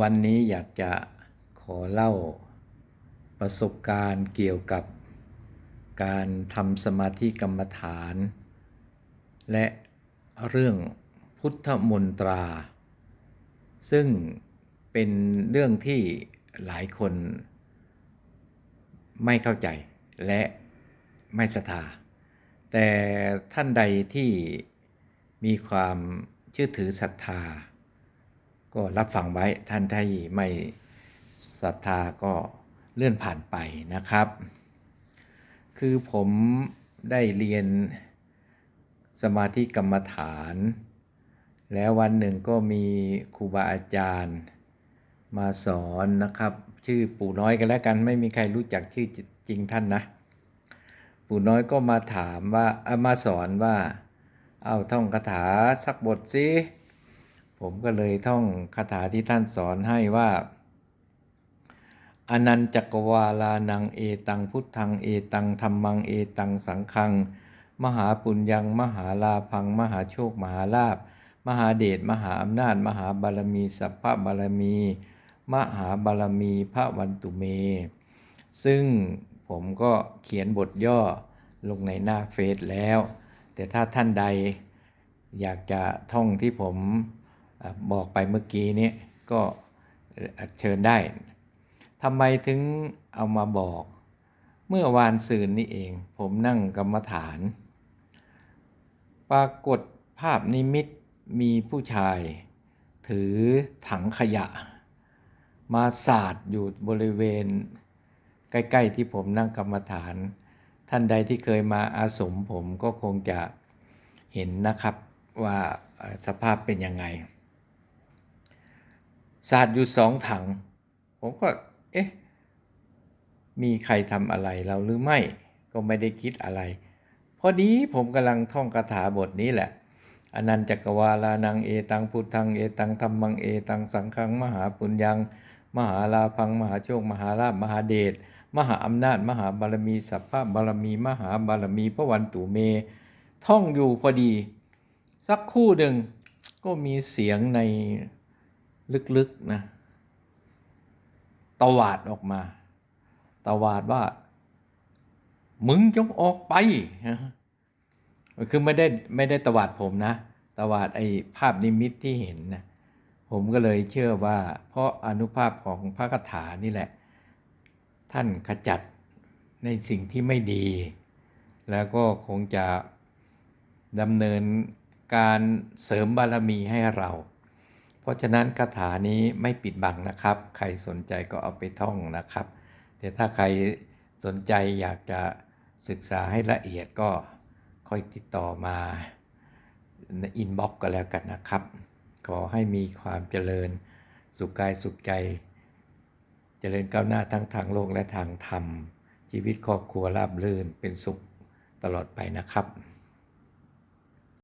วันนี้อยากจะขอเล่าประสบการณ์เกี่ยวกับการทำสมาธิกรรมฐาน และเรื่องพุทธมนตรา ซึ่งเป็นเรื่องที่หลายคนไม่เข้าใจและไม่ศรัทธา แต่ท่านใดที่มีความเชื่อถือศรัทธา ก็รับฟังไว้ท่านที่ไม่ศรัทธาก็เลื่อนผ่านไปนะครับ คือผมได้เรียนสมาธิกรรมฐาน แล้ววันหนึ่งก็มีครูบาอาจารย์มาสอนนะครับ ชื่อปู่น้อยกันแล้วกันไม่มีใครรู้จักชื่อจริงท่านนะ ปู่น้อยก็มาถามว่าามาสอนว่า เอาท่องคาถาสักบทสิ ผมก็เลยท่องคาถาที่ท่านสอนให้ว่า อนันจักวาลานังเอตังพุทธังเอตังธรรมังเอตังสังคัง มหาปุญญัง มหาลาพัง มหาโชค มหาลาภมหาเดชมหาอำนาจ มหาบารมี สัพพะบารมี มหาบารมีพระวันตุเม ซึ่งผมก็เขียนบทย่อลงในหน้าเฟซแล้ว แต่ถ้าท่านใดอยากจะท่องที่ผม บอกไปเมื่อกี้นี้ก็เชิญได้ทำไมถึงเอามาบอก เมื่อวานซืนนี้เอง ผมนั่งกรรมฐาน ปรากฏภาพนิมิตมีผู้ชาย ถือถังขยะ มาสาดอยู่บริเวณ ใกล้ ๆ ที่ผมนั่งกรรมฐาน ท่านใดที่เคยมาอาสมผมก็คงจะเห็นนะครับว่าสภาพเป็นยังไง สาดอยู่สองถัง ผมก็ เอ๊ะ มีใครทำอะไรเราหรือไม่ ก็ไม่ได้คิดอะไร พอดีผมกำลังท่องคาถาบทนี้แหละอนันจักรวาลานังเอตังพุทธังเอตังธรรมังเอตังสังฆังมหาปุญญัง มหาลาพัง มหาโชค มหาลาภมหาเดชมหาอำนาจ มหาบารมี สัพพะบารมี มหาบารมีพระวันตุเม ท่องอยู่พอดี สักคู่หนึ่งก็มีเสียงใน ลึกๆนะตวาดออกมา ตวาดว่า มึงจงออกไปคือไม่ได้ไม่ได้ตวาดผมนะ ตวาดไอ้ภาพนิมิตที่เห็นนะผมก็เลยเชื่อว่า เพราะอนุภาพของพระคาถานี่แหละ ท่านขจัดในสิ่งที่ไม่ดี แล้วก็คงจะดำเนินการเสริมบารมีให้เรา เพราะฉะนั้นคาถานี้ไม่ปิดบังนะครับ ใครสนใจก็เอาไปท่องนะครับ แต่ถ้าใครสนใจอยากจะศึกษาให้ละเอียดก็ค่อยติดต่อมาในอินบ็อกก็แล้วกันนะครับ ขอให้มีความเจริญสุขกายสุขใจ เจริญก้าวหน้าทั้งทางโลกและทางธรรม ชีวิตครอบครัวราบรื่นเป็นสุขตลอดไปนะครับ